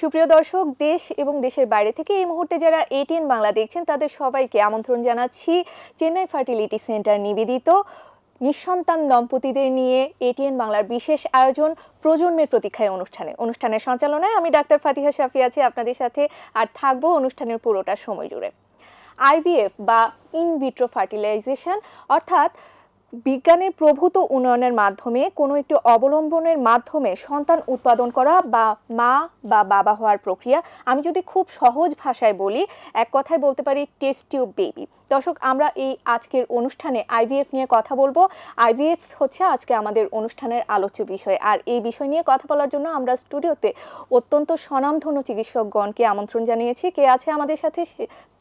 সুপ্রিয় দর্শক, দেশ এবং দেশের বাইরে থেকে এই মুহূর্তে যারা এটিএন বাংলা দেখছেন, তাদের সবাইকে আমন্ত্রণ জানাচ্ছি চেন্নাই ফার্টিলিটি সেন্টার নিবেদিত নিঃসন্তান দম্পতিদের নিয়ে এটিএন বাংলার বিশেষ আয়োজন প্রজন্মের প্রতীক্ষায় অনুষ্ঠানে। অনুষ্ঠানের সঞ্চালনায় আমি ডাক্তার ফাতিহা শাফি আছি আপনাদের সাথে আর থাকব অনুষ্ঠানের পুরোটা সময় জুড়ে। আইভিএফ বা ইনভিট্রো ফার্টিলাইজেশন অর্থাৎ বিজ্ঞানের প্রভূত উন্নয়নের মাধ্যমে কোনো একটি অবলম্বনের মাধ্যমে সন্তান উৎপাদন করা বা মা বা বাবা হওয়ার প্রক্রিয়া, আমি যদি খুব সহজ ভাষায় বলি, এক কথায় বলতে পারি টেস্ট টিউব বেবি। দর্শক, আমরা এই আজকের অনুষ্ঠানে আইভিএফ নিয়ে কথা বলব। আইভিএফ হচ্ছে আজকে আমাদের অনুষ্ঠানের আলোচ্য বিষয়। আর এই বিষয় নিয়ে কথা বলার জন্য আমরা স্টুডিওতে অত্যন্ত স্বনামধন্য চিকিৎসকগণকে আমন্ত্রণ জানিয়েছি। কে আছে আমাদের সাথে?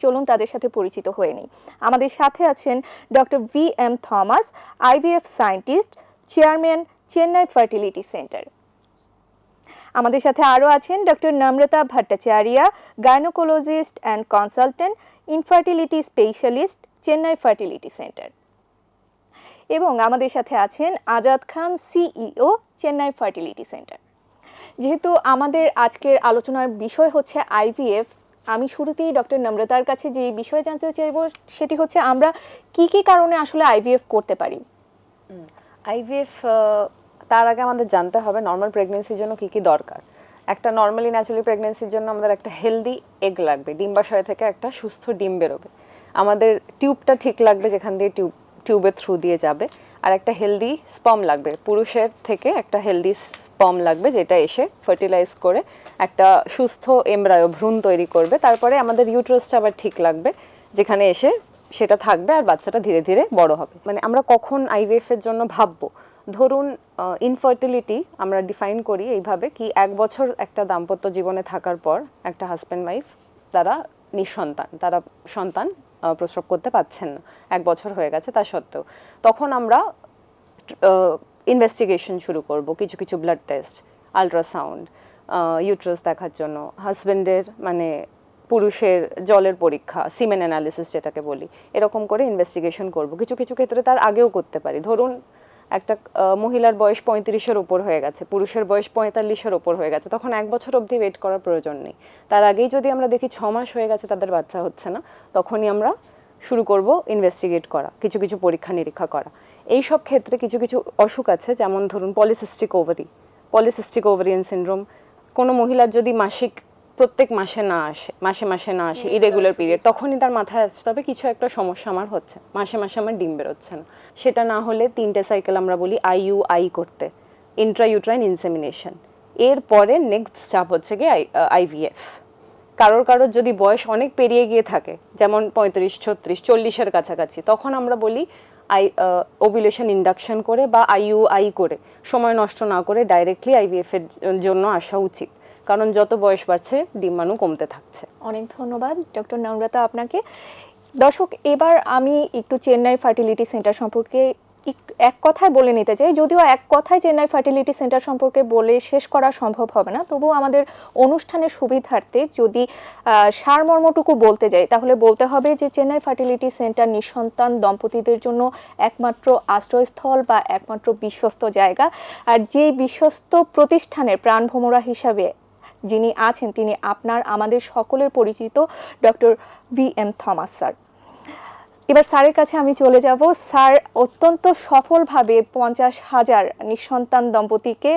চলুন তাদের সাথে পরিচিত হয়ে নিই। আমাদের সাথে আছেন doctor V M Thomas. IVF scientist, chairman, Chennai fertility centre. আমাদের সাথে আরও আছেন doctor Namrata Bhattacharya, gynaecologist and consultant, infertility specialist, Chennai fertility centre. এবং আমাদের সাথে আছেন Azad Khan, CEO, Chennai fertility centre. যেহেতু আমাদের আজকের আলোচনার বিষয় হচ্ছে আইভিএফ আমি শুরুতেই ডক্টর নম্রতার কাছে যে বিষয় জানতে চাইব, সেটি হচ্ছে আমরা কি কি কারণে আসলে আইভিএফ করতে পারি? আইভিএফ তার আগে আমাদের জানতে হবে নর্মাল প্রেগনেন্সির জন্য কি কি দরকার। একটা নর্মালি ন্যাচুরালি প্রেগনেন্সির জন্য আমাদের একটা হেলদি এগ লাগবে, ডিম্বাশয় থেকে একটা সুস্থ ডিম বেরোবে। আমাদের টিউবটা ঠিক লাগবে যেখান দিয়ে টিউব টিউবের থ্রু দিয়ে যাবে, আর একটা হেলদি স্পম লাগবে। পুরুষের থেকে একটা হেলদি স্পম লাগবে যেটা এসে ফার্টিলাইজ করে একটা সুস্থ এমব্রায়ো ভ্রূণ তৈরি করবে। তারপরে আমাদের ইউট্রাসটা আবার ঠিক লাগবে, যেখানে এসে সেটা থাকবে আর বাচ্চাটা ধীরে ধীরে বড় হবে। মানে আমরা কখন আইভিএফ এর জন্য ভাববো? ধরুন ইনফার্টিলিটি আমরা ডিফাইন করি এইভাবে কি এক বছর একটা দাম্পত্য জীবনে থাকার পর একটা হাজব্যান্ড ওয়াইফ তারা নিঃসন্তান, তারা সন্তান প্রসব করতে পারছেন না। এক বছর হয়ে গেছে তা সত্ত্বেও। তখন আমরা ইনভেস্টিগেশন শুরু করব, কিছু কিছু ব্লাড টেস্ট আলট্রাসাউন্ড ইউট্রাস দেখার জন্য। হাজব্যান্ডের মানে পুরুষের জলের পরীক্ষা সিমেন অ্যানালিসিস যেটাকে বলি, এরকম করে ইনভেস্টিগেশন করব। কিছু কিছু ক্ষেত্রে তার আগেও করতে পারি। ধরুন, একটা মহিলার বয়স পঁয়ত্রিশের ওপর হয়ে গেছে, পুরুষের বয়স পঁয়তাল্লিশের ওপর হয়ে গেছে, তখন এক বছর অবধি ওয়েট করার প্রয়োজন নেই। তার আগেই যদি আমরা দেখি ছ মাস হয়ে গেছে তাদের বাচ্চা হচ্ছে না, তখনই আমরা শুরু করব ইনভেস্টিগেট করা, কিছু কিছু পরীক্ষা নিরীক্ষা করা। এই সব ক্ষেত্রে কিছু কিছু অসুখ আছে, যেমন ধরুন polycystic ovary polycystic ovarian syndrome কোনো মহিলার যদি মাসিক প্রত্যেক মাসে না আসে মাসে মাসে না আসে ইরেগুলার পিরিয়ড তখনই তার মাথায় আসতে হবে কিছু একটা সমস্যা আমার হচ্ছে। মাসে মাসে আমার ডিম বেরোচ্ছে না। সেটা না হলে তিনটে সাইকেল আমরা বলি আইইউ আই করতে ইন্ট্রা ইউট্রাইন ইনসেমিনেশন এরপরে নেক্সট স্টাপ হচ্ছে গিয়ে আইভিএফ কারোর কারোর যদি বয়স অনেক পেরিয়ে গিয়ে থাকে যেমন পঁয়ত্রিশ ছত্রিশ চল্লিশের কাছাকাছি তখন আমরা বলি ওভিলেশন ইন্ডাকশন করে বা আইইউআই করে, সময় নষ্ট না করে ডাইরেক্টলি আইভিএফের জন্য আসা উচিত। কারণ যত বয়স বাড়ছে ডিম্বাণু কমতে থাকছে। অনেক ধন্যবাদ, ডক্টর নম্রতা আপনাকে। দর্শক, এবার আমি একটু চেন্নাই ফার্টিলিটি সেন্টার সম্পর্কে এক কথায় বলে নিতে চাই, যদিও এক কথায় চেন্নাই ফার্টিলিটি সেন্টার সম্পর্কে বলে শেষ করা সম্ভব হবে না। তবুও আমাদের অনুষ্ঠানের সুবিধার্থে যদি সারমর্মটুকু বলতে যাই, তাহলে বলতে হবে যে চেন্নাই ফার্টিলিটি সেন্টার নিঃসন্তান দম্পতিদের জন্য একমাত্র আশ্রয়স্থল বা একমাত্র বিশ্বস্ত জায়গা। আর যে বিশ্বস্ত প্রতিষ্ঠানের প্রাণভোমরা হিসাবে যিনি আছেন, তিনি আপনার, আমাদের সকলের পরিচিত doctor V M Thomas sir. এবার স্যারের কাছে আমি চলে যাব। স্যার অত্যন্ত সফলভাবে পঞ্চাশ হাজার নিঃসন্তান দম্পতিকে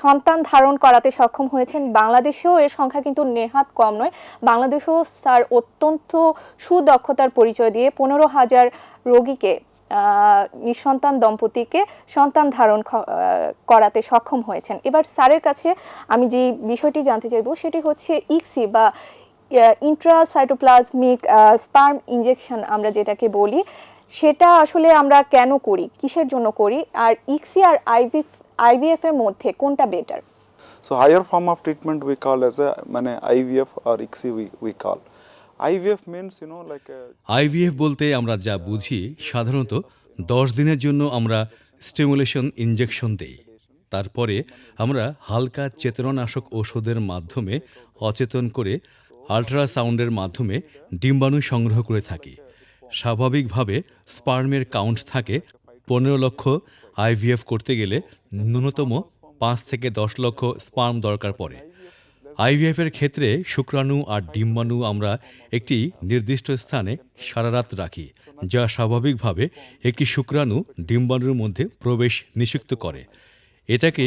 সন্তান ধারণ করাতে সক্ষম হয়েছেন। বাংলাদেশেও এর সংখ্যা কিন্তু নেহাত কম নয়। বাংলাদেশেও স্যার অত্যন্ত সুদক্ষতার পরিচয় দিয়ে পনেরো হাজার রোগীকে নিঃসন্তান দম্পতিকে সন্তান ধারণ করাতে সক্ষম হয়েছেন। এবার স্যারের কাছে আমি যে বিষয়টি জানতে চাইব সেটি হচ্ছে ইক্সি বা ইন্ট্রাসাইটোপ্লাজমিক স্পার্ম ইনজেকশন আমরা যেটাকে বলি সেটা আসলে আমরা কেন করি কিসের জন্য করি আর ইক্সি আর আইভি আইভিএফ এর মধ্যে কোনটা better So higher form of treatment we call as a মানে IVF or ICSI we, we call. IVF means you know like a IVF বলতে আমরা যা বুঝি সাধারণত দশ দিনের জন্য আমরা স্টিমুলেশন ইনজেকশন দেই তারপরে আমরা হালকা চেতনানাশক ওষুধের মাধ্যমে অচেতন করে আল্ট্রাসাউন্ডের মাধ্যমে ডিম্বাণু সংগ্রহ করে থাকি। স্বাভাবিকভাবে স্পার্মের কাউন্ট থাকে পনেরো লক্ষ আইভিএফ করতে গেলে ন্যূনতম পাঁচ থেকে দশ লক্ষ স্পার্ম দরকার পড়ে। আইভিএফের ক্ষেত্রে শুক্রাণু আর ডিম্বাণু আমরা একটি নির্দিষ্ট স্থানে সারা রাত রাখি, যা স্বাভাবিকভাবে একটি শুক্রাণু ডিম্বাণুর মধ্যে প্রবেশ নিষিক্ত করে। এটাকে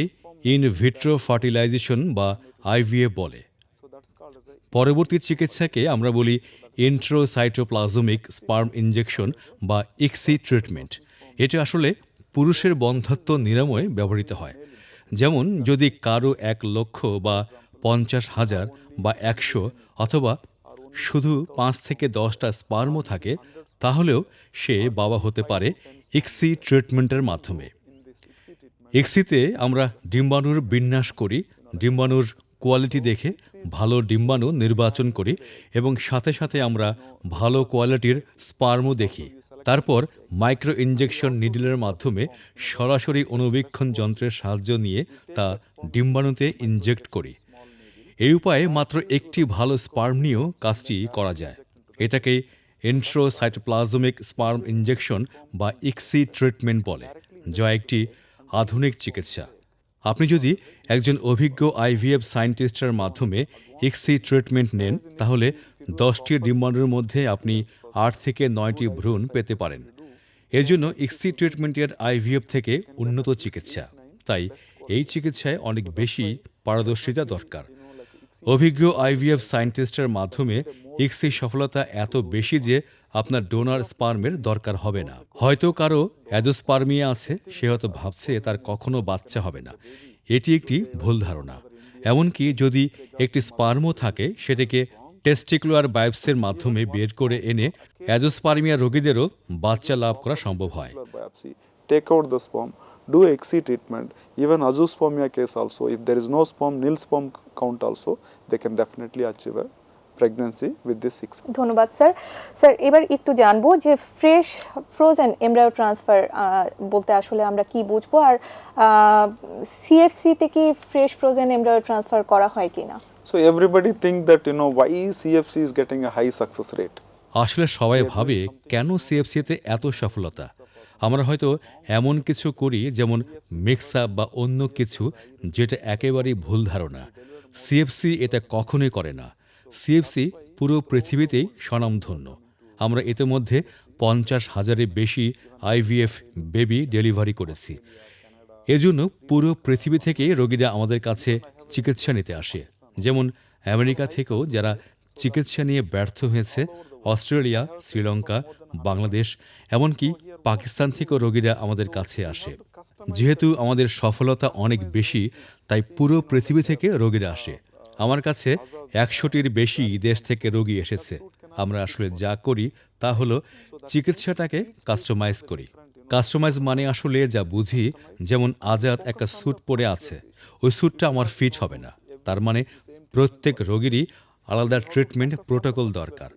ইন ভিট্রো ফার্টিলাইজেশন বা আইভিএফ বলে। পরবর্তী চিকিৎসাকে আমরা বলি ইন্ট্রোসাইটোপ্লাজমিক স্পার্ম ইঞ্জেকশন বা ইক্সি ট্রিটমেন্ট এটা আসলে পুরুষের বন্ধ্যত্ব নিরাময়ে ব্যবহৃত হয়। যেমন যদি কারও এক লক্ষ বা পঞ্চাশ হাজার বা একশো অথবা শুধু পাঁচ থেকে দশটা স্পার্মও থাকে, তাহলেও সে বাবা হতে পারে ইক্সি ট্রিটমেন্টের মাধ্যমে। এক্সিতে আমরা ডিম্বাণুর বিন্যাস করি। ডিম্বাণুর কোয়ালিটি দেখে ভালো ডিম্বাণু নির্বাচন করি এবং সাথে সাথে আমরা ভালো কোয়ালিটির স্পার্মও দেখি। তারপর মাইক্রো ইনজেকশন নিডলের মাধ্যমে সরাসরি অনুবীক্ষণ যন্ত্রের সাহায্য নিয়ে তা ডিম্বাণুতে ইনজেক্ট করি। এই উপায়ে মাত্র একটি ভালো স্পার্ম নিয়েও কাজটি করা যায়। এটাকে এন্ট্রোসাইটোপ্লাজমিক স্পার্ম ইনজেকশন বা ইক্সি ট্রিটমেন্ট বলে, যা একটি আধুনিক চিকিৎসা। আপনি যদি একজন অভিজ্ঞ আইভিএফ সায়েন্টিস্টের মাধ্যমে ইক্সি ট্রিটমেন্ট নেন, তাহলে দশটি ডিম্বাণুর মধ্যে আপনি আট থেকে নয়টি ভ্রূণ পেতে পারেন। এর জন্য ইক্সি ট্রিটমেন্টের আইভিএফ থেকে উন্নত চিকিৎসা। তাই এই চিকিৎসায় অনেক বেশি পারদর্শিতা দরকার। অভিজ্ঞ আইভিএফ সায়েন্টিস্টের মাধ্যমে ইক্সি সফলতা এত বেশি যে আপনার ডোনার স্পার্মের দরকার হবে না। হয়তো কারও অ্যাজোস্পার্মিয়া আছে সে হয়তো ভাবছে তার কখনো বাচ্চা হবে না। এটি একটি ভুল ধারণা। এমনকি যদি একটি স্পার্মও থাকে সেটাকে টেস্টিকুলার বায়োপসির মাধ্যমে বের করে এনে অ্যাজোস্পার্মিয়া রোগীদেরও বাচ্চা লাভ করা সম্ভব হয়। Take out the sperm, do XC treatment. Even azoospermia case also, if there is no sperm, nil sperm count also, they can definitely achieve a pregnancy with this XC. ধন্যবাদ sir. Sir এবার একটু জানব যে fresh frozen embryo transfer বলতে আসলে আমরা কি বুঝব আর সিএফসিতে কি ফ্রেশ ফ্রোজেন এমব্রায়ো ট্রান্সফার করা হয় কিনা So everybody think that you know why CFC is getting a high success rate. আসলে সবাই ভাবে কেন সিএফসিতে এত সফলতা? আমরা হয়তো এমন কিছু করি যেমন মিক্স আপ বা অন্য কিছু যেটা একেবারেই ভুল ধারণা। সিএফসি এটা কখনোই করে না। সিএফসি পুরো পৃথিবীতেই স্বনামধন্য। আমরা ইতিমধ্যে পঞ্চাশ হাজারের বেশি আইভিএফ বেবি ডেলিভারি করেছি। এজন্য পুরো পৃথিবী থেকে রোগীরা আমাদের কাছে চিকিৎসা নিতে আসে। যেমন আমেরিকা থেকেও যারা চিকিৎসা নিয়ে ব্যর্থ হয়েছে, অস্ট্রেলিয়া, শ্রীলঙ্কা, বাংলাদেশ, এমনকি পাকিস্তান থেকেও রোগীরা আমাদের কাছে আসে। যেহেতু আমাদের সফলতা অনেক বেশি, তাই পুরো পৃথিবী থেকে রোগীরা আসে। আমার কাছে একশোটির বেশি দেশ থেকে রোগী এসেছে। আমরা আসলে যা করি তা হলো চিকিৎসাটাকে কাস্টমাইজ করি। কাস্টমাইজ মানে আসলে যা বুঝি, যেমন আজাদ একটা স্যুট পরে আছে। ওই স্যুটটা আমার ফিট হবে না। তার মানে প্রত্যেক রোগীরই আলাদা ট্রিটমেন্ট প্রোটোকল দরকার।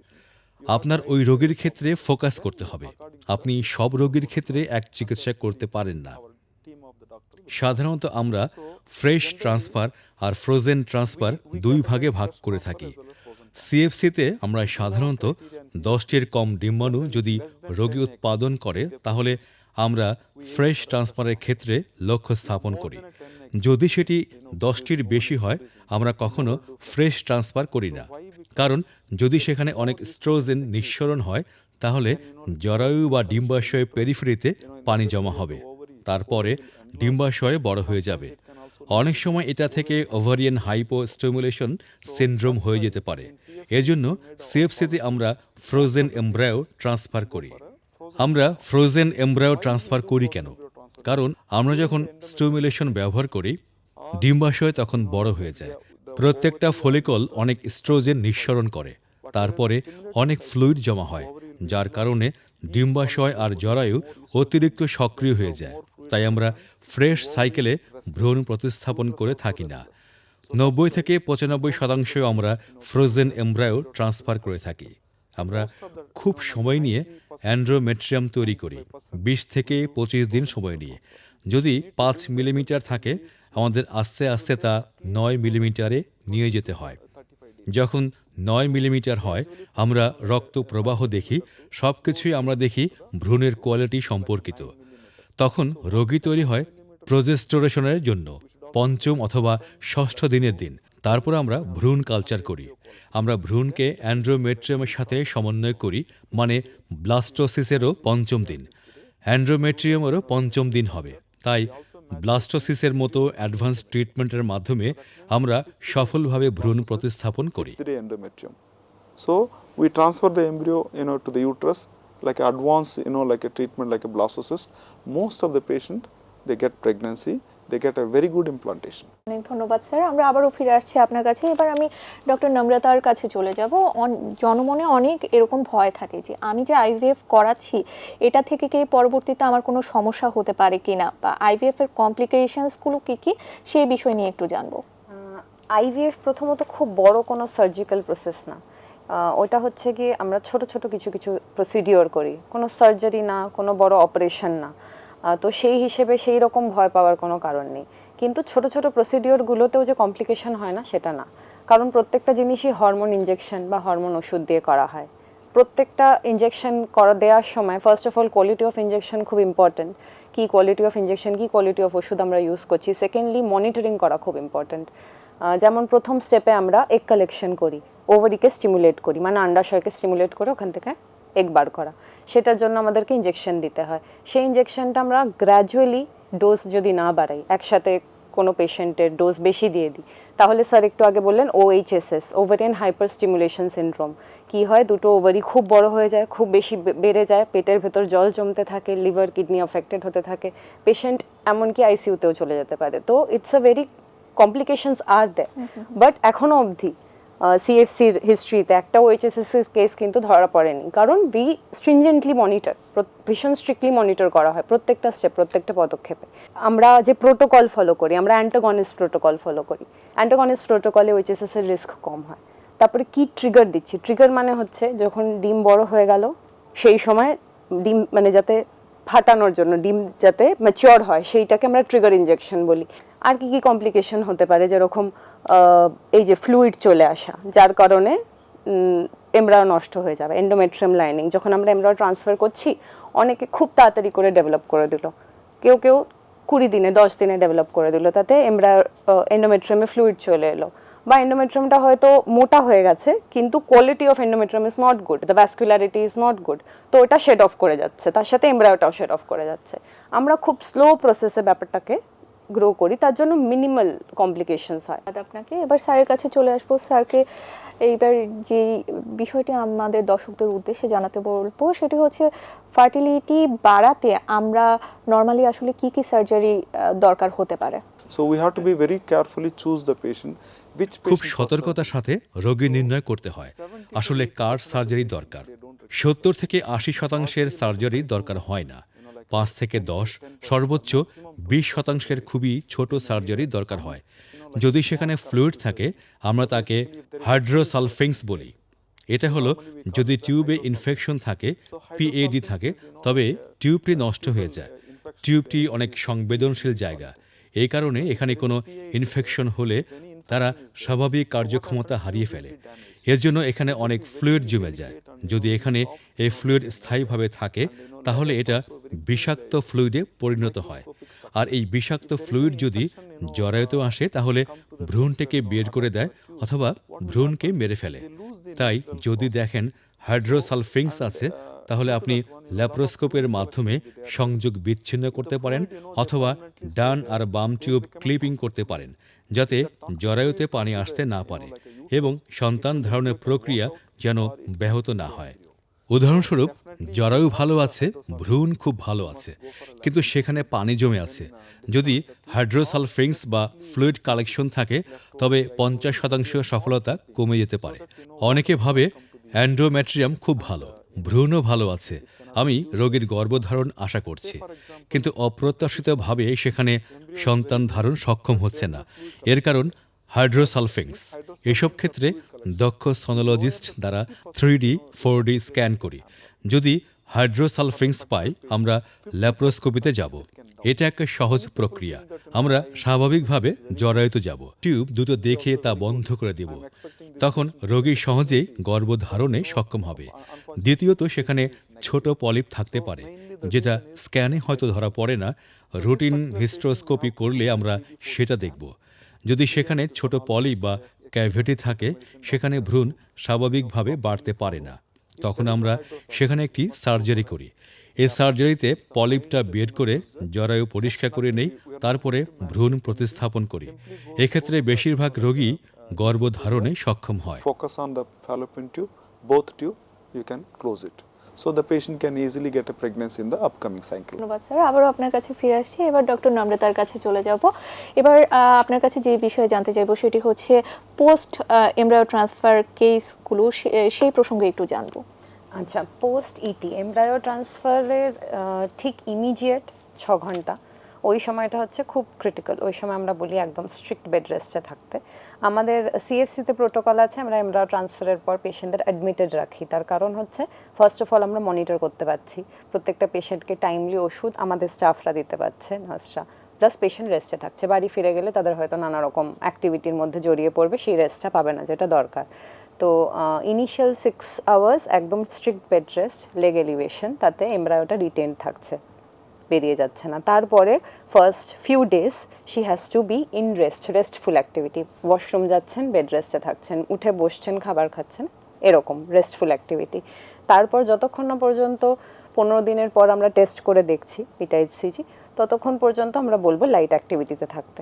আপনার ওই রোগীর ক্ষেত্রে ফোকাস করতে হবে। আপনি সব রোগীর ক্ষেত্রে এক চিকিৎসা করতে পারেন না। সাধারণত আমরা ফ্রেশ ট্রান্সফার আর ফ্রোজেন ট্রান্সফার দুই ভাগে ভাগ করে থাকি। সিএফসিতে আমরা সাধারণত দশটির কম ডিম্বাণু যদি রোগী উৎপাদন করে, তাহলে আমরা ফ্রেশ ট্রান্সফারের ক্ষেত্রে লক্ষ্য স্থাপন করি। যদি সেটি দশটির বেশি হয়, আমরা কখনো ফ্রেশ ট্রান্সফার করি না। কারণ যদি সেখানে অনেক স্ট্রোজেন নিঃসরণ হয়, তাহলে জরায়ু বা ডিম্বাশয় পেরিফেরিতে পানি জমা হবে। তারপরে ডিম্বাশয় বড় হয়ে যাবে। অনেক সময় এটা থেকে ওভারিয়ান হাইপোস্টিমুলেশন সিনড্রোম হয়ে যেতে পারে। এজন্য সিএফসিতে আমরা ফ্রোজেন এমব্রায়ো ট্রান্সফার করি। আমরা ফ্রোজেন এমব্রায়ো ট্রান্সফার করি কেন? কারণ আমরা যখন স্টিমুলেশন ব্যবহার করি, ডিম্বাশয় তখন বড় হয়ে যায়। প্রত্যেকটা ফলিকল অনেক স্ট্রোজেন নিঃসরণ করে। তারপরে অনেক ফ্লুইড জমা হয়, যার কারণে ডিম্বাশয় আর জরায়ু অতিরিক্ত সক্রিয় হয়ে যায়। তাই আমরা ফ্রেশ সাইকেলে ভ্রূণ প্রতিস্থাপন করে থাকি না। নব্বই থেকে পঁচানব্বই শতাংশ আমরা ফ্রোজেন এমব্রায়ো ট্রান্সফার করে থাকি। আমরা খুব সময় নিয়ে অ্যান্ড্রোমেট্রিয়াম তৈরি করি, বিশ থেকে পঁচিশ দিন সময় নিয়ে। যদি পাঁচ মিলিমিটার থাকে, আমাদের আস্তে আস্তে তা নয় মিলিমিটারে নিয়ে যেতে হয়। যখন নয় মিলিমিটার হয়, আমরা রক্ত প্রবাহ দেখি সব কিছুই আমরা দেখি ভ্রূণের কোয়ালিটি সম্পর্কিত। তখন রোগী তৈরি হয় প্রজেস্টোরেশনের জন্য, পঞ্চম অথবা ষষ্ঠ দিনের দিন। তারপর আমরা ভ্রূণ কালচার করি। আমরা ভ্রূণকে অ্যান্ড্রোমেট্রিয়ামের সাথে সমন্বয় করি মানে ব্লাস্টোসিসেরও পঞ্চম দিন। অ্যান্ড্রোমেট্রিয়ামেরও পঞ্চম দিন হবে। তাই ব্লাস্টোসিসের মতো অ্যাডভান্স ট্রিটমেন্টের মাধ্যমে আমরা সফলভাবে ভ্রূণ প্রতিস্থাপন করি। So we transfer the embryo you know to the uterus like advance you know like treatment like a blastocyst most of the patient they get pregnancy they get a very good implantation. অনেক ধন্যবাদ sir. আমরা আবারও ফিরে আসছি আপনার কাছে। এবার আমি ডক্টর নম্রতার কাছে চলে যাব। অন- জনমনে অনেক এরকম ভয় থাকে যে আমি যে আইভিএফ করাচ্ছি এটা থেকে কি পরবর্তীতে আমার কোনো সমস্যা হতে পারে কিনা বা আইভিএফ এর কমপ্লিকেশনসগুলো কি কি? সেই বিষয় নিয়ে একটু জানব। আইভিএফ প্রথমত খুব বড় কোনো সার্জিক্যাল প্রসেস না। আহ, ওটা হচ্ছে কি আমরা ছোট ছোট কিছু কিছু প্রসিডিওর করি। কোনো সার্জারি না কোনো বড় অপারেশন না। তো সেই হিসেবে সেই রকম ভয় পাওয়ার কোনো কারণ নেই। কিন্তু ছোট ছোট প্রসিডিওরগুলোতেও যে কমপ্লিকেশন হয় না, সেটা না। কারণ প্রত্যেকটা জিনিসই হরমোন ইঞ্জেকশন বা হরমোন ওষুধ দিয়ে করা হয়। প্রত্যেকটা ইঞ্জেকশন করা দেওয়ার সময় first of all quality of injection খুব ইম্পর্ট্যান্ট কী কোয়ালিটি অফ ইঞ্জেকশন কী কোয়ালিটি অফ ওষুধ আমরা ইউজ করছি। সেকেন্ডলি মনিটরিং করা খুব ইম্পর্ট্যান্ট যেমন প্রথম স্টেপে আমরা এগ কালেকশন করি ওভারিকে স্টিমুলেট করি মানে আন্ডাশয়কে স্টিমুলেট করে ওখান থেকে এগ বার করা। সেটার জন্য আমাদেরকে ইঞ্জেকশন দিতে হয়। সেই ইঞ্জেকশনটা আমরা গ্র্যাজুয়ালি ডোজ যদি না বাড়াই একসাথে কোনো পেশেন্টের ডোজ বেশি দিয়ে দিই তাহলে স্যার একটু আগে বললেন OHSS ovarian hyper stimulation syndrome কি হয়? দুটো ওভারি খুব বড় হয়ে যায় খুব বেশি বেড়ে যায় পেটের ভেতর জল জমতে থাকে লিভার কিডনি অ্যাফেক্টেড হতে থাকে। পেশেন্ট এমনকি আইসিইউতেও চলে যেতে পারে। তো ইটস আ ভেরি কমপ্লিকেশনস আর দেয় বাট এখনও অবধি সিএফসির হিস্ট্রিতে একটা ওএইচএসএস কেস কিন্তু ধরা পড়েনি। কারণ বি স্ট্রিনজেন্টলি মনিটর ভীষণ স্ট্রিক্টলি মনিটর করা হয় প্রত্যেকটা স্টেপ প্রত্যেকটা পদক্ষেপে। আমরা যে প্রোটোকল ফলো করি, আমরা অ্যান্টোগনিস্ট প্রোটোকল ফলো করি। অ্যান্টোগনিস্ট প্রোটোকলে ওএইচএসএস এর রিস্ক কম হয়। তারপরে কি ট্রিগার দিচ্ছি? ট্রিগার মানে হচ্ছে যখন ডিম বড় হয়ে গেল, সেই সময় ডিম মানে যাতে ফাটানোর জন্য, ডিম যাতে ম্যাচিওর হয়, সেইটাকে আমরা ট্রিগার ইনজেকশন বলি। আর কি কি কমপ্লিকেশন হতে পারে? যেরকম এই যে ফ্লুইড চলে আসা, যার কারণে এমব্রায়ো নষ্ট হয়ে যাবে এন্ডোমেট্রিয়াম লাইনিং যখন আমরা এমব্রায়ো ট্রান্সফার করছি, অনেকে খুব তাড়াতাড়ি করে ডেভেলপ করে দিল। কেউ কেউ কুড়ি দিনে, দশ দিনে ডেভেলপ করে দিল, তাতে এমব্রায়ো এন্ডোমেট্রিয়ামে ফ্লুইড চলে এলো। বা এন্ডোমেট্রিয়ামটা হয়তো মোটা হয়ে গেছে, কিন্তু quality of endometrium is not good the vascularity is not good তো ওটা শেড অফ করে যাচ্ছে, তার সাথে এমব্রায়োটাও শেড অফ করে যাচ্ছে। আমরা খুব স্লো প্রসেসে ব্যাপারটাকে গ্রো করি তার জন্য মিনিমাল কমপ্লিকেশনস হয়। আপনাকে এবার স্যারের কাছে চলে আসব। স্যারকে এইবার যে বিষয়টি আমাদের দর্শকদের উদ্দেশ্যে জানাতে বলব সেটি হচ্ছে ফার্টিলিটি বাড়াতে আমরা নর্মালি আসলে কি কি সার্জারি দরকার হতে পারে? So we have to be very carefully choose the patient Which খুব সতর্কতার সাথে রোগী নির্ণয় করতে হয়। আসলে কার সার্জারি দরকার? সত্তর থেকে আশি শতাংশের সার্জারি দরকার হয় না। পাঁচ থেকে দশ, সর্বোচ্চ বিশ শতাংশের খুবই ছোট সার্জারি দরকার হয়। যদি সেখানে ফ্লুইড থাকে, আমরা তাকে হাইড্রোসালফিংস বলি। এটা হলো, যদি টিউবে ইনফেকশন থাকে পিএডি থাকে, তবে টিউবটি নষ্ট হয়ে যায়। টিউবটি অনেক সংবেদনশীল জায়গা। এই কারণে এখানে কোনো ইনফেকশন হলে তারা স্বাভাবিক কার্যক্ষমতা হারিয়ে ফেলে। এর জন্য এখানে অনেক ফ্লুইড জমে যায়। যদি এখানে এই ফ্লুইড স্থায়ীভাবে থাকে, তাহলে এটা বিষাক্ত ফ্লুইডে পরিণত হয়। আর এই বিষাক্ত ফ্লুইড যদি জরায়ুতে আসে, তাহলে ভ্রূণটিকে বের করে দেয় অথবা ভ্রূণকে মেরে ফেলে। তাই যদি দেখেন হাইড্রোসালফিংস আছে, তাহলে আপনি ল্যাপ্রোস্কোপের মাধ্যমে সংযোগ বিচ্ছিন্ন করতে পারেন অথবা ডান আর বাম টিউব ক্লিপিং করতে পারেন, যাতে জরায়ুতে পানি আসতে না পারে। এবং সন্তান ধারণের প্রক্রিয়া যেন ব্যাহত না হয়। উদাহরণস্বরূপ, জরায়ু ভালো আছে, ভ্রূণ খুব ভালো আছে, কিন্তু সেখানে পানি জমে আছে। যদি হাইড্রোসালফিংস বা ফ্লুইড কালেকশন থাকে, তবে পঞ্চাশ শতাংশ সফলতা কমে যেতে পারে। অনেকে ভাবে অ্যান্ড্রোম্যাট্রিয়াম খুব ভালো, ভ্রূণও ভালো আছে, আমি রোগীর গর্ভধারণ আশা করছি। কিন্তু অপ্রত্যাশিতভাবে সেখানে সন্তান ধারণ সক্ষম হচ্ছে না। এর কারণ হাইড্রোসালফিংস। এসব ক্ষেত্রে দক্ষ সনোলজিস্ট দ্বারা three D four D scan করি। যদি হাইড্রোসালফিংস পাই, আমরা ল্যাপ্রোস্কোপিতে যাব। এটা একটা সহজ প্রক্রিয়া। আমরা স্বাভাবিকভাবে জরায়ুতে যাব। টিউব দুটো দেখে তা বন্ধ করে দেব। তখন রোগী সহজেই গর্ভধারণে সক্ষম হবে। দ্বিতীয়ত, সেখানে ছোট পলিপ থাকতে পারে, যেটা স্ক্যানে হয়তো ধরা পড়ে না। রুটিন হিস্ট্রোস্কোপি করলে আমরা সেটা দেখব। যদি সেখানে ছোট পলি বা ক্যাভিটি থাকে সেখানে ভ্রূণ স্বাভাবিকভাবে বাড়তে পারে না। তখন আমরা সেখানে একটি সার্জারি করি। এই সার্জারিতে পলিপটা বের করে জরায়ু পরিষ্কার করে নেই তারপরে ভ্রূণ প্রতিস্থাপন করি। এক্ষেত্রে বেশিরভাগ রোগী গর্ভধারণে সক্ষম হয়। Focus on the fallopian tube, both tube, you can close it. So the patient can easily get a pregnancy in the upcoming cycle. ধন্যবাদ স্যার। আবারও আপনার কাছে ফিরে আসছি। এবার ডক্টর নম্রতার কাছে চলে যাব। এবার আপনার কাছে যে বিষয়ে জানতে চাইব সেটি হচ্ছে পোস্ট এমব্রায়ো ট্রান্সফার কেসগুলো সে- সেই প্রসঙ্গে একটু জানব। আচ্ছা পোস্ট ইটি এমব্রায়ো ট্রান্সফারের ঠিক ইমিডিয়েট ছ ঘণ্টা। ওই সময়টা হচ্ছে খুব ক্রিটিক্যাল ওই সময় আমরা বলি একদম স্ট্রিক্ট বেড রেস্টে থাকতে। আমাদের সিএফসিতে প্রোটোকল আছে, আমরা এমরা ট্রান্সফারের পর পেশেন্টদের অ্যাডমিটেড রাখি। তার কারণ হচ্ছে ফার্স্ট অফ অল আমরা মনিটর করতে পারছি। প্রত্যেকটা পেশেন্টকে টাইমলি ওষুধ আমাদের স্টাফরা দিতে পারছে নার্সরা প্লাস পেশেন্ট রেস্টে থাকছে। বাড়ি ফিরে গেলে তাদের হয়তো নানা রকম অ্যাক্টিভিটির মধ্যে জড়িয়ে পড়বে, সেই রেস্টটা পাবে না, যেটা দরকার। তো ইনিশিয়াল সিক্স আওয়ার্স একদম strict bed rest leg elevation তাতে এমব্রায়োটা রিটেন থাকছে। বেরিয়ে যাচ্ছে না। তারপরে first few days she has to be in rest restful activity washroom যাচ্ছেন বেড রেস্টে থাকছেন, উঠে বসছেন, খাবার খাচ্ছেন, এরকম রেস্টফুল অ্যাক্টিভিটি তারপর যতক্ষণ না পর্যন্ত পনেরো দিনের পর আমরা টেস্ট করে দেখছি এটা এইচসিজি ততক্ষণ পর্যন্ত আমরা বলব লাইট অ্যাক্টিভিটিতে থাকতে।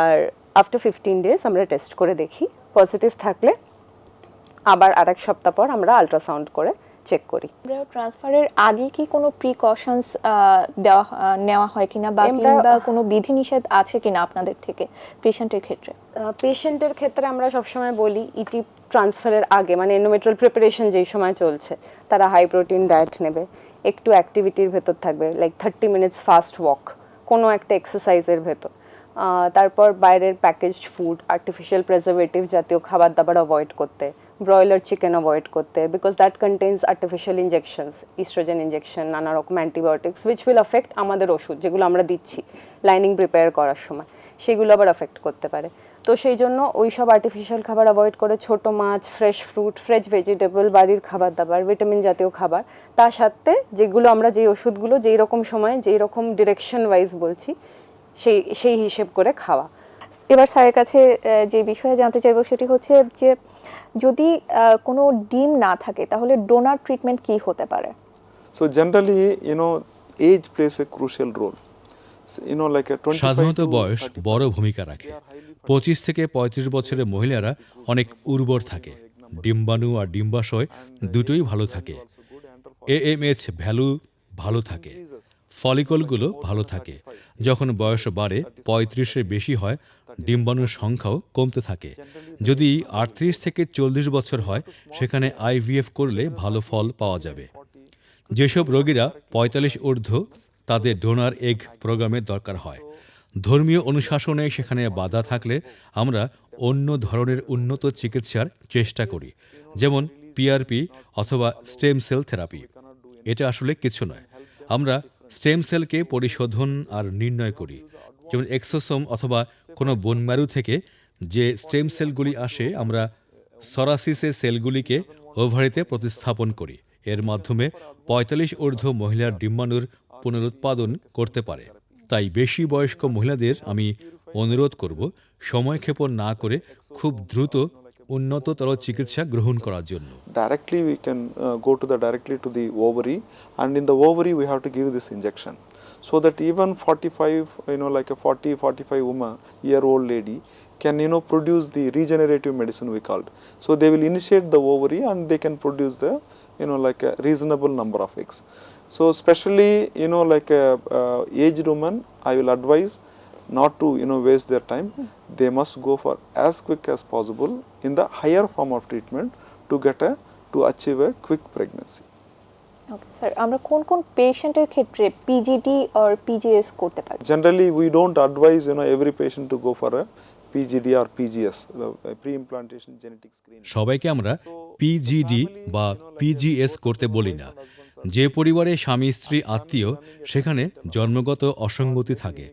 আর আফটার ফিফটিন ডেজ আমরা টেস্ট করে দেখি। পজিটিভ থাকলে আবার আরেক সপ্তাহ পর আমরা আলট্রাসাউন্ড করে চেক করি। ট্রান্সফারের আগে কি কোনো প্রিকশনস দেওয়া নেওয়া হয় কিনা বা কিংবা কোনো বিধিনিষেধ আছে কিনা আপনাদের থেকে পেশেন্টের ক্ষেত্রে? পেশেন্টের ক্ষেত্রে আমরা সবসময় বলি ইটি ট্রান্সফারের আগে মানে এন্ডোমেট্রিয়াল প্রিপারেশন যেই সময় চলছে তারা হাই প্রোটিন ডায়েট নেবে। একটু অ্যাক্টিভিটির ভেতর থাকবে like thirty minutes fast walk কোনো একটা এক্সারসাইজের ভেতর। তারপর বাইরের প্যাকেজড ফুড আর্টিফিশিয়াল প্রেজারভেটিভ জাতীয় খাবার দাবার অ্যাভয়েড করতে। ব্রয়লার চিকেন অ্যাভয়েড করতে because that contains artificial injections oestrogen injection নানা রকম অ্যান্টিবায়োটিক্স উইচ উইল অ্যাফেক্ট আমাদের ওষুধ যেগুলো আমরা দিচ্ছি লাইনিং প্রিপেয়ার করার সময়। সেগুলো আবার অ্যাফেক্ট করতে পারে। তো সেই জন্য ওই সব আর্টিফিশিয়াল খাবার অ্যাভয়েড করে ছোট মাছ ফ্রেশ ফ্রুট ফ্রেশ ভেজিটেবল বাড়ির খাবার দাবার ভিটামিন জাতীয় খাবার তার সাথে যেগুলো আমরা যেই ওষুধগুলো যেই রকম সময়ে, যেই রকম ডিরেকশন ওয়াইজ বলছি, সেই সেই হিসেব করে খাওয়া। এবার স্যারের কাছে যে বিষয়ে জানতে চাইব সেটি হচ্ছে যে যদি কোনো ডিম না থাকে তাহলে ডোনার ট্রিটমেন্ট কি হতে পারে? So generally. So, you know, like a 25 সাধারণত বয়স 35 বড় ভূমিকা রাখে। পঁচিশ থেকে পঁয়ত্রিশ বছরের মহিলারা অনেক উর্বর থাকে। ডিম্বাণু আর ডিম্বাশয় দুটোই ভালো থাকে। এএমএইচ ভ্যালু ভালো থাকে। ফলিকলগুলো ভালো থাকে। যখন বয়স বাড়ে, পঁয়ত্রিশের বেশি হয়, ডিম্বাণুর সংখ্যাও কমতে থাকে। যদি আটত্রিশ থেকে চল্লিশ বছর হয়, সেখানে আইভিএফ করলে ভালো ফল পাওয়া যাবে। যেসব রোগীরা পঁয়তাল্লিশ ঊর্ধ্ব, তাদের ডোনার এগ প্রোগ্রামের দরকার হয়। ধর্মীয় অনুশাসনে সেখানে বাধা থাকলে আমরা অন্য ধরনের উন্নত চিকিৎসার চেষ্টা করি, যেমন পিআরপি অথবা স্টেম সেল থেরাপি। এটা আসলে কিছু নয়। আমরা স্টেম সেলকে পরিশোধন আর নির্ণয় করি। যেমন এক্সোসোম অথবা কোনো বোনম্যারু থেকে যে স্টেম সেলগুলি আসে, আমরা সরাসিসে সেলগুলিকে ওভারিতে প্রতিস্থাপন করি। এর মাধ্যমে পঁয়তাল্লিশ ঊর্ধ্ব মহিলার ডিম্বাণুর পুনরুৎপাদন করতে পারে। তাই বেশি বয়স্ক মহিলাদের আমি অনুরোধ করব, সময়ক্ষেপণ না করে খুব দ্রুত উন্নততর চিকিৎসা গ্রহণ করার জন্য we can uh, go to the directly to the ovary and in the ovary we have to give this injection so that even 45 you know like a 40 45 woman year old lady can you know produce the regenerative medicine we called so they will initiate the ovary and they can produce the you know like a reasonable number of eggs so especially you know like a uh, aged woman i will advise not to you know waste their time they must go for as quick as possible in the higher form of treatment to get a to achieve a quick pregnancy okay sir আমরা কোন কোন পেশেন্টের ক্ষেত্রে PGD আর PGS করতে পারি generally we don't advise you know every patient to go for a pgd or pgs the pre-implantation genetic screening সবাইকে আমরা PGD বা পিজিএস করতে বলি না যে পরিবারে স্বামী স্ত্রী আত্মীয় সেখানে জন্মগত অসঙ্গতি থাকে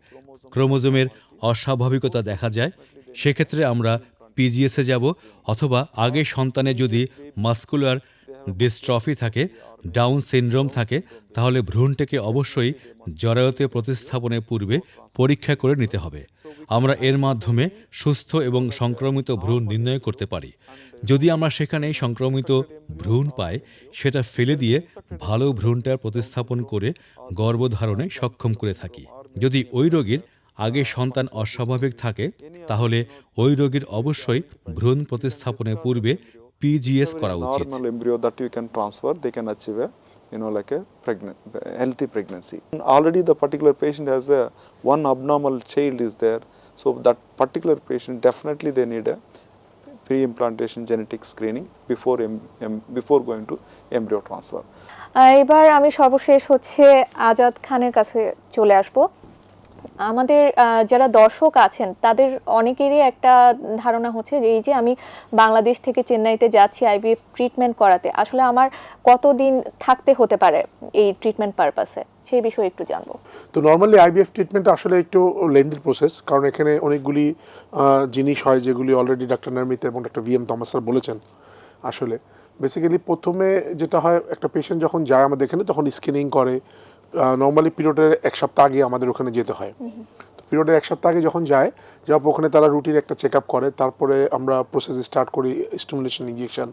ক্রোমোজোমের অস্বাভাবিকতা দেখা যায়, সেক্ষেত্রে আমরা পিজিএসে যাব অথবা আগে সন্তানে যদি মাস্কুলার ডিস্ট্রফি থাকে, ডাউন সিনড্রোম থাকে, তাহলে ভ্রূণটাকে অবশ্যই জরায়ুতে প্রতিস্থাপনের পূর্বে পরীক্ষা করে নিতে হবে। আমরা এর মাধ্যমে সুস্থ এবং সংক্রমিত ভ্রূণ নির্ণয় করতে পারি। যদি আমরা সেখানে সংক্রমিত ভ্রূণ পাই, সেটা ফেলে দিয়ে ভালো ভ্রূণটার প্রতিস্থাপন করে গর্ভধারণে সক্ষম করে থাকি। যদি ওই রোগীর আগে সন্তান অস্বাভাবিক থাকে তাহলে ওই রোগীর অবশ্যই ভ্রূণ প্রতিস্থাপনের পূর্বে পিজিএস করা উচিত you know like a pregnant healthy pregnancy. Already the particular patient has a one abnormal child is there, so that particular patient definitely they need a pre-implantation genetic screening before before going to embryo transfer. এবার আমি সর্বশেষ হচ্ছে আজাদ খানের কাছে চলে আসব আমাদের যারা দর্শক আছেন, তাদের অনেকেরই একটা ধারণা হচ্ছে যে এই যে আমি বাংলাদেশ থেকে চেন্নাইতে যাচ্ছি আইভিএফ ট্রিটমেন্ট করাতে, আসলে আমার কতদিন থাকতে হতে পারে এই ট্রিটমেন্ট পারপাসে সেই বিষয়ে একটু জানব। তো নর্মালি আইবিএফ ট্রিটমেন্ট আসলে একটু লেন্দির প্রসেস কারণ এখানে অনেকগুলি জিনিস হয় যেগুলি অলরেডি ডাক্তার নার্মিত এবং doctor V M Thomas sir বলেছেন আসলে। বেসিক্যালি প্রথমে যেটা হয়, একটা পেশেন্ট যখন যায় আমাদের এখানে, তখন স্ক্রিনিং করে নর্মালি পিরিয়ডের এক সপ্তাহ আগে আমাদের ওখানে যেতে হয়। তো পিরিয়ডের এক সপ্তাহ আগে যখন যায় যাওয়ার ওখানে তারা রুটিন একটা চেক আপ করে তারপরে আমরা প্রসেস স্টার্ট করি স্টিমুলেশন ইঞ্জেকশন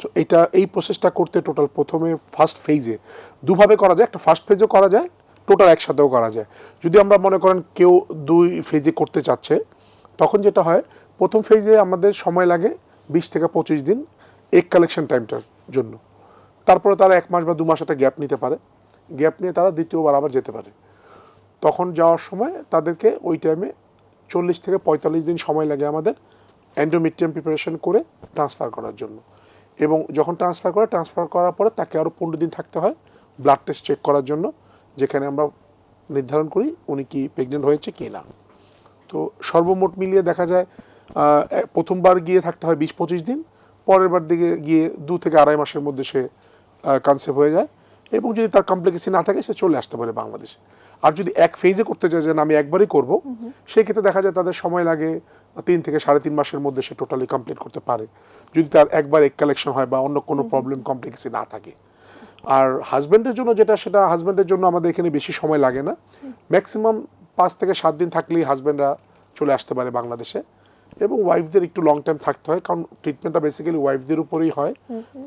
তো এটা এই প্রসেসটা করতে টোটাল প্রথমে ফার্স্ট ফেজে দুভাবে করা যায় একটা ফার্স্ট ফেজও করা যায় টোটাল একসাথেও করা যায়। যদি আমরা মনে করেন কেউ দুই ফেজে করতে চাচ্ছে তখন যেটা হয় প্রথম ফেজে আমাদের সময় লাগে বিশ থেকে পঁচিশ দিন এক কালেকশন টাইমটার জন্য। তারপরে তারা এক মাস বা দু মাস একটা গ্যাপ নিতে পারে। গ্যাপ নিয়ে তারা দ্বিতীয়বার আবার যেতে পারে। তখন যাওয়ার সময় তাদেরকে ওই টাইমে চল্লিশ থেকে পঁয়তাল্লিশ দিন সময় লাগে আমাদের অ্যান্ডোমেট্রিয়াম প্রিপারেশন করে ট্রান্সফার করার জন্য। এবং যখন ট্রান্সফার করে ট্রান্সফার করার পরে তাকে আরও পনেরো দিন থাকতে হয় ব্লাড টেস্ট চেক করার জন্য, যেখানে আমরা নির্ধারণ করি উনি কি প্রেগনেন্ট হয়েছে কি না। তো সর্বমোট মিলিয়ে দেখা যায় প্রথমবার গিয়ে থাকতে হয় বিশ পঁচিশ দিন, পরের বার দিকে গিয়ে দু থেকে আড়াই মাসের মধ্যে সে কনসেপ্ট হয়ে যায়। এবং যদি তার কমপ্লেক্সি না থাকে সে চলে আসতে পারে বাংলাদেশে। আর যদি এক ফেজে করতে চায় যে আমি একবারই করব সেই ক্ষেত্রে দেখা যায় তাদের সময় লাগে তিন থেকে সাড়ে তিন মাসের মধ্যে সে টোটালি কমপ্লিট করতে পারে। যদি তার একবার এক কালেকশন হয় বা অন্য কোনো প্রবলেম কমপ্লেক্সি না থাকে। আর হাজব্যান্ডের জন্য যেটা সেটা হাজব্যান্ডের জন্য আমাদের এখানে বেশি সময় লাগে না। ম্যাক্সিমাম পাঁচ থেকে সাত দিন থাকলেই হাজব্যান্ডরা চলে আসতে পারে বাংলাদেশে। এবং ওয়াইফদের একটু লং টাইম থাকতে হয় কারণ ট্রিটমেন্টটা বেসিক্যালি ওয়াইফদের উপরেই হয়।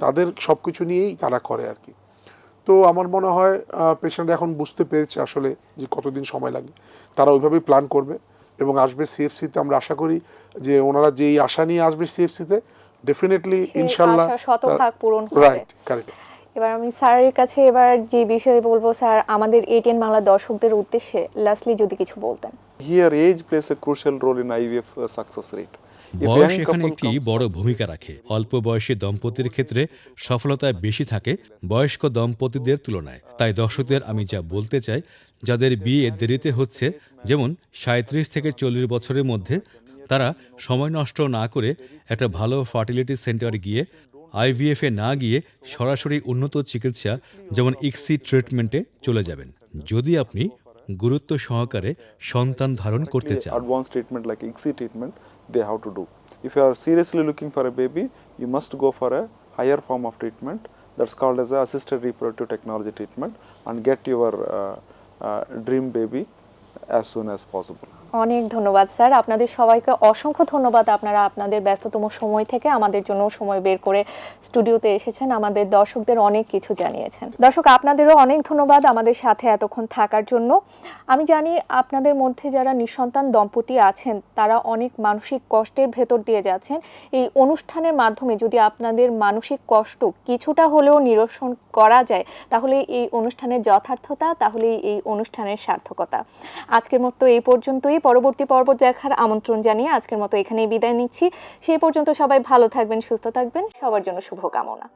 তাদের সব কিছু নিয়েই তারা করে আর কি। তো আমার মনে হয় পেশেন্ট এখন বুঝতে পেরেছে আসলে যে কতদিন সময় লাগে। তারা ওইভাবেই প্ল্যান করবে এবং আসবে সিএফসিতে আমরা আশা করি যে ওনারা যেই আশা নিয়ে আসবে সিএফসিতে ডেফিনেটলি ইনশাল্লাহ শতভাগ পূরণ হবে। রাইট কারেক্ট এবার আমি স্যারের কাছে এবার যে বিষয়ে বলব স্যার আমাদের এটিএন বাংলা দর্শকদের উদ্দেশ্যে লাস্টলি যদি কিছু বলতেন। Here age plays role in IVF uh, success rate. If বয়স এখানে একটি বড় ভূমিকা রাখে। অল্প বয়সী দম্পতির ক্ষেত্রে সফলতা বেশি থাকে বয়স্ক দম্পতিদের তুলনায়। তাই দর্শকদের আমি যা বলতে চাই যাদের বিয়ে দেরিতে হচ্ছে যেমন সাঁত্রিশ থেকে চল্লিশ বছরের মধ্যে তারা সময় নষ্ট না করে একটা ভালো ফার্টিলিটি সেন্টারে গিয়ে আইভিএফে না গিয়ে সরাসরি উন্নত চিকিৎসা যেমন ইক্সি ট্রিটমেন্টে চলে যাবেন। যদি আপনি গুরুত্ব সহকারে সন্তান ধারণ করতে চান। Treatment like ICSI treatment they have to do. If you are seriously looking for a baby, you must go for a higher form of treatment that's called as a assisted reproductive technology treatment and get your uh, uh, dream baby as soon as possible. অনেক ধন্যবাদ, sir. আপনাদের সবাইকে অসংখ্য ধন্যবাদ। আপনারা আপনাদের ব্যস্ততম সময় থেকে আমাদের জন্য সময় বের করে স্টুডিওতে এসেছেন। আমাদের দর্শকদের অনেক কিছু জানিয়েছেন। দর্শক, আপনাদেরও অনেক ধন্যবাদ আমাদের সাথে এতক্ষণ থাকার জন্য। আমি জানি আপনাদের মধ্যে যারা নিঃসন্তান দম্পতি আছেন, তারা অনেক মানসিক কষ্টের ভেতর দিয়ে যাচ্ছেন। এই অনুষ্ঠানের মাধ্যমে যদি আপনাদের মানসিক কষ্ট কিছুটা হলেও নিরসন করা যায়, তাহলে এই অনুষ্ঠানের যথার্থতা তাহলে এই অনুষ্ঠানের সার্থকতা। আজকের মতো এই পর্যন্তই। পরবর্তী পর্ব দেখার আমন্ত্রণ জানিয়ে আজকের মতো এখানেই বিদায় নিচ্ছি। সেই পর্যন্ত সবাই ভালো থাকবেন, সুস্থ থাকবেন। সবার জন্য শুভকামনা।